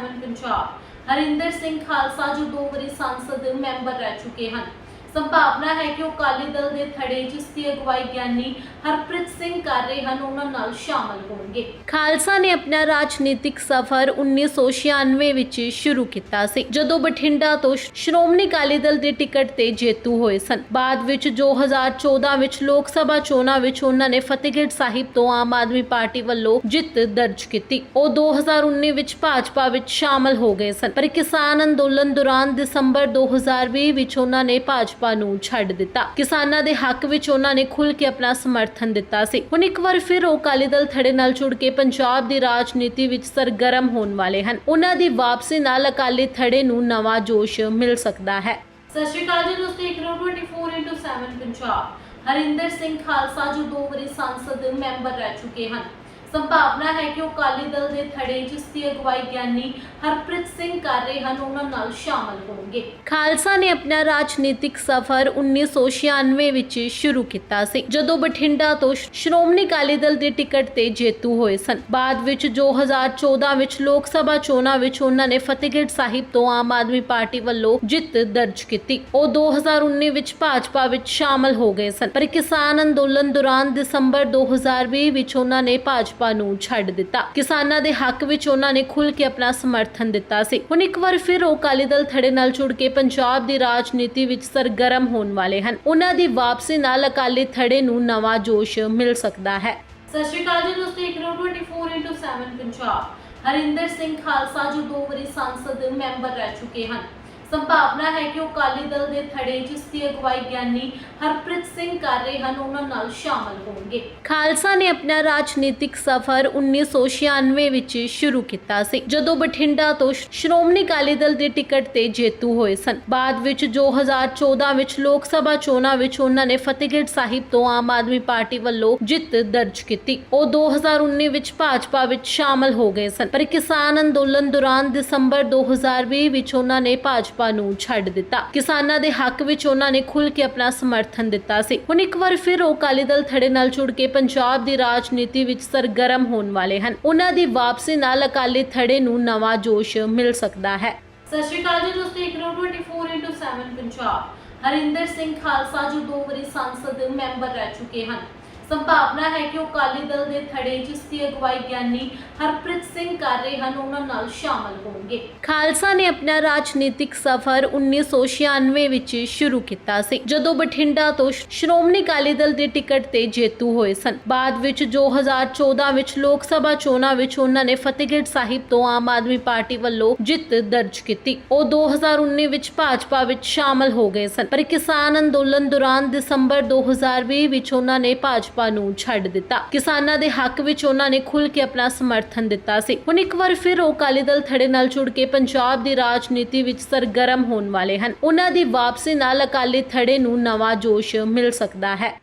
7 ਪੰਜਾਬ। ਹਰਿੰਦਰ ਸਿੰਘ ਖਾਲਸਾ ਜੋ ਦੋ ਵਾਰੀ ਸੰਸਦ ਮੈਂਬਰ ਰਹਿ ਚੁੱਕੇ ਹਨ। ਸੰਭਾਵਨਾ ਹੈ ਕਿ ਉਹ ਅਕਾਲੀ ਦਲ ਦੇ ਥੜੇ ਜਿਸ ਦੀ ਅਗਵਾਈ ਗਿਆਨੀ ਹਰਪ੍ਰੀਤ ਸਿੰਘ ਕਰ ਰਹੇ ਹਨ, ਉਹਨਾਂ ਨਾਲ ਸ਼ਾਮਲ ਹੋਣਗੇ। ਖਾਲਸਾ ਨੇ ਆਪਣਾ ਰਾਜਨੀਤਿਕ ਸਫ਼ਰ 1996 ਵਿੱਚ ਸ਼ੁਰੂ ਕੀਤਾ ਸੀ, ਜਦੋਂ ਬਠਿੰਡਾ ਤੋਂ ਸ਼੍ਰੋਮਣੀ ਅਕਾਲੀ ਦਲ ਦੇ ਟਿਕਟ ਤੇ ਜੇਤੂ ਹੋਏ ਸਨ। ਬਾਅਦ ਵਿੱਚ 2014 ਵਿੱਚ ਲੋਕ ਸਭਾ ਚੋਣਾਂ ਵਿੱਚ ਉਹਨਾਂ ਨੇ ਫਤਿਹਗੜ੍ਹ ਸਾਹਿਬ ਤੋਂ ਆਮ ਆਦਮੀ ਪਾਰਟੀ ਵੱਲੋਂ ਜਿੱਤ ਦਰਜ ਕੀਤੀ। ਉਹ 2019 ਵਿੱਚ ਭਾਜਪਾ ਵਿੱਚ ਸ਼ਾਮਲ ਹੋ ਗਏ ਸਨ, ਪਰ ਕਿਸਾਨ ਅੰਦੋਲਨ ਦੌਰਾਨ ਦਸੰਬਰ 2020 ਵਿੱਚ ਉਹਨਾਂ ਨੇ ਭਾਜਪਾ ਨੂੰ ਛੱਡ ਦਿੱਤਾ। ਕਿਸਾਨਾਂ ਦੇ ਹੱਕ ਵਿੱਚ ਉਹਨਾਂ ਨੇ ਖੁੱਲ੍ਹ ਕੇ ਆਪਣਾ ਸਮਰਥਨ ਦਿੱਤਾ ਸੀ। ਹੁਣ ਇੱਕ ਵਾਰ ਫਿਰ ਉਹ ਅਕਾਲੀ ਦਲ ਥੜੇ ਨਾਲ ਜੁੜ ਕੇ ਪੰਜਾਬ ਦੀ ਰਾਜਨੀਤੀ ਵਿੱਚ ਸਰਗਰਮ ਹੋਣ ਵਾਲੇ ਹਨ। ਉਹਨਾਂ ਦੀ ਵਾਪਸੀ ਨਾਲ ਅਕਾਲੀ ਥੜੇ ਨੂੰ ਨਵਾਂ ਜੋਸ਼ ਮਿਲ ਸਕਦਾ ਹੈ। ਸਤਿ ਸ਼੍ਰੀ ਅਕਾਲ ਜੀ ਦੋਸਤੋ ਇੱਕ ਰੋ 24/7 ਪੰਜਾਬ। ਹਰਿੰਦਰ ਸਿੰਘ ਖਾਲਸਾ ਜੋ ਦੋ ਵਾਰੀ ਸੰਸਦ ਮੈਂਬਰ ਰਹਿ ਚੁੱਕੇ ਹਨ। ਸੰਭਾਵਨਾ ਹੈ ਕਿ ਉਹ ਅਕਾਲੀ ਦਲ ਦੇ ਥੜੇ ਜਿਸ ਦੀ ਅਗਵਾਈ ਗਿਆਨੀ ਹਰਪ੍ਰੀਤ ਸਿੰਘ ਕਰ ਰਹੇ ਹਨ, ਉਹਨਾਂ ਨਾਲ ਸ਼ਾਮਲ ਹੋਣਗੇ। ਖਾਲਸਾ ਨੇ ਆਪਣਾ ਰਾਜਨੀਤਿਕ ਸਫ਼ਰ 1996 ਵਿੱਚ ਸ਼ੁਰੂ ਕੀਤਾ ਸੀ, ਜਦੋਂ ਬਠਿੰਡਾ ਤੋਂ ਸ਼੍ਰੋਮਣੀ ਅਕਾਲੀ ਦਲ ਦੇ ਟਿਕਟ ਤੇ ਜੇਤੂ ਹੋਏ ਸਨ। ਬਾਅਦ ਵਿੱਚ 2014 ਵਿੱਚ ਲੋਕ ਸਭਾ ਚੋਣਾਂ ਵਿੱਚ ਉਹਨਾਂ ਨੇ ਫਤਿਹਗੜ੍ਹ ਸਾਹਿਬ ਤੋਂ ਆਮ ਆਦਮੀ ਪਾਰਟੀ ਵੱਲੋਂ ਜਿੱਤ ਦਰਜ ਕੀਤੀ। ਉਹ 2019 ਵਿੱਚ ਭਾਜਪਾ ਵਿੱਚ ਸ਼ਾਮਲ ਹੋ ਗਏ ਸਨ, ਪਰ ਕਿਸਾਨ ਅੰਦੋਲਨ ਦੌਰਾਨ ਦਸੰਬਰ 2020 ਵਿੱਚ ਉਹਨਾਂ ਨੇ ਭਾਜਪਾ ਨੂੰ ਛੱਡ ਦਿੱਤਾ। ਕਿਸਾਨਾਂ ਦੇ ਹੱਕ ਵਿੱਚ ਉਹਨਾਂ ਨੇ ਖੁੱਲ੍ਹ ਕੇ ਆਪਣਾ ਸਮਰਥਨ ਦਿੱਤਾ ਸੀ। ਹੁਣ ਇੱਕ ਵਾਰ ਫਿਰ ਉਹ ਅਕਾਲੀ ਦਲ ਥੜੇ ਨਾਲ ਜੁੜ ਕੇ ਪੰਜਾਬ ਦੀ ਰਾਜਨੀਤੀ ਵਿੱਚ ਸਰਗਰਮ ਹੋਣ ਵਾਲੇ ਹਨ। ਉਹਨਾਂ ਦੀ ਵਾਪਸੀ ਨਾਲ ਅਕਾਲੀ ਥੜੇ ਨੂੰ ਨਵਾਂ ਜੋਸ਼ ਮਿਲ ਸਕਦਾ ਹੈ। ਸਤਿ ਸ਼੍ਰੀ ਅਕਾਲ ਜੀ ਦੋਸਤੋ, ਇੱਕ 24/7 ਪੰਜਾਬ। ਹਰਿੰਦਰ ਸਿੰਘ ਖਾਲਸਾ ਜੋ ਦੋ ਵਾਰੀ ਸੰਸਦ ਮੈਂਬਰ ਰਹਿ ਚੁੱਕੇ ਹਨ। ਸੰਭਾਵਨਾ ਹੈ ਕਿ ਉਹ ਅਕਾਲੀ ਦਲ ਦੇ ਥੜੇ ਜਿਸ ਦੀ ਅਗਵਾਈ ਗਿਆਨੀ ਹਰਪ੍ਰੀਤ ਸਿੰਘ ਕਰ ਰਹੇ ਹਨ, ਉਹਨਾਂ ਨਾਲ ਸ਼ਾਮਲ ਹੋਣਗੇ। ਖਾਲਸਾ ਨੇ ਆਪਣਾ ਰਾਜਨੀਤਿਕ ਸਫ਼ਰ 1996 ਵਿੱਚ ਸ਼ੁਰੂ ਕੀਤਾ ਸੀ, ਜਦੋਂ ਬਠਿੰਡਾ ਤੋਂ ਸ਼੍ਰੋਮਣੀ ਅਕਾਲੀ ਦਲ ਦੇ ਟਿਕਟ ਤੇ ਜੇਤੂ ਹੋਏ ਸਨ। ਬਾਅਦ ਵਿੱਚ 2014 ਵਿੱਚ ਲੋਕ ਸਭਾ ਚੋਣਾਂ ਵਿੱਚ ਉਹਨਾਂ ਨੇ ਫਤਿਹਗੜ੍ਹ ਸਾਹਿਬ ਤੋਂ ਆਮ ਆਦਮੀ ਪਾਰਟੀ ਵੱਲੋਂ ਜਿੱਤ ਦਰਜ ਕੀਤੀ। ਉਹ 2019 ਵਿੱਚ ਭਾਜਪਾ ਵਿੱਚ ਸ਼ਾਮਲ ਹੋ ਗਏ ਸਨ, ਪਰ ਕਿਸਾਨ ਅੰਦੋਲਨ ਦੌਰਾਨ ਦਸੰਬਰ 2020 ਵਿੱਚ ਉਹਨਾਂ ਨੇ ਭਾਜਪਾ ਨੂੰ ਛੱਡ ਦਿੱਤਾ। ਕਿਸਾਨਾਂ ਦੇ ਹੱਕ ਵਿੱਚ ਉਹਨਾਂ ਨੇ ਖੁੱਲ੍ਹ ਕੇ ਆਪਣਾ ਸਮਰਥਨ ਦਿੱਤਾ ਸੀ। ਹੁਣ ਇੱਕ ਵਾਰ ਫਿਰ ਉਹ ਅਕਾਲੀ ਦਲ ਥੜੇ ਨਾਲ ਜੁੜ ਕੇ ਪੰਜਾਬ ਦੀ ਰਾਜਨੀਤੀ ਵਿੱਚ ਸਰਗਰਮ ਹੋਣ ਵਾਲੇ ਹਨ। ਉਹਨਾਂ ਦੀ ਵਾਪਸੀ ਨਾਲ ਅਕਾਲੀ ਥੜੇ ਨੂੰ ਨਵਾਂ ਜੋਸ਼ ਮਿਲ ਸਕਦਾ ਹੈ। ਸਤਿ ਸ਼੍ਰੀ ਅਕਾਲ ਜੀ ਦੋਸਤੋ, ਇੱਕ 24/7 ਪੰਜਾਬ। ਹਰਿੰਦਰ ਸਿੰਘ ਖਾਲਸਾ ਜੋ ਦੋ ਵਾਰੀ ਸੰਸਦ ਮੈਂਬਰ ਰਹਿ ਚੁੱਕੇ ਹਨ। ਸੰਭਾਵਨਾ ਹੈ ਕਿ ਉਹ ਅਕਾਲੀ ਦਲ ਦੇ ਥੜੇ ਜਿਸ ਦੀ ਅਗਵਾਈ ਗਿਆਨੀ ਹਰਪ੍ਰੀਤ ਸਿੰਘ ਕਰ ਰਹੇ ਹਨ, ਉਹਨਾਂ ਨਾਲ ਸ਼ਾਮਲ ਹੋਣਗੇ। ਖਾਲਸਾ ਨੇ ਆਪਣਾ ਰਾਜਨੀਤਿਕ ਸਫ਼ਰ 1996 ਵਿੱਚ ਸ਼ੁਰੂ ਕੀਤਾ ਸੀ, ਜਦੋਂ ਬਠਿੰਡਾ ਤੋਂ ਸ਼੍ਰੋਮਣੀ ਅਕਾਲੀ ਦਲ ਦੇ ਟਿਕਟ ਤੇ ਜੇਤੂ ਹੋਏ ਸਨ। ਬਾਅਦ ਵਿੱਚ 2014 ਵਿੱਚ ਲੋਕ ਸਭਾ ਚੋਣਾਂ ਵਿੱਚ ਉਹਨਾਂ ਨੇ ਫਤਿਹਗੜ੍ਹ ਸਾਹਿਬ ਤੋਂ ਆਮ ਆਦਮੀ ਪਾਰਟੀ ਵੱਲੋਂ ਜਿੱਤ ਦਰਜ ਕੀਤੀ। ਉਹ 2019 ਵਿੱਚ ਭਾਜਪਾ ਵਿੱਚ ਸ਼ਾਮਲ ਹੋ ਗਏ ਸਨ, ਪਰ ਕਿਸਾਨ ਅੰਦੋਲਨ ਦੌਰਾਨ ਦਸੰਬਰ 2020 ਵਿੱਚ ਉਹਨਾਂ ਨੇ ਭਾਜਪਾ ਨੂੰ ਛੱਡ ਦਿੱਤਾ। ਕਿਸਾਨਾਂ ਦੇ ਹੱਕ ਵਿੱਚ ਉਹਨਾਂ ਨੇ ਖੁੱਲ ਕੇ ਆਪਣਾ ਸਮਰਥਨ ਦਿੱਤਾ ਸੀ। ਹੁਣ ਇੱਕ ਵਾਰ ਫਿਰ ਉਹ ਅਕਾਲੀ ਦਲ ਥੜੇ ਨਾਲ ਜੁੜ ਕੇ ਪੰਜਾਬ ਦੀ ਰਾਜਨੀਤੀ ਵਿੱਚ ਸਰਗਰਮ ਹੋਣ ਵਾਲੇ ਹਨ। ਉਹਨਾਂ ਦੀ ਵਾਪਸੀ ਨਾਲ ਅਕਾਲੀ ਥੜੇ ਨੂੰ ਨਵਾਂ ਜੋਸ਼ ਮਿਲ ਸਕਦਾ ਹੈ।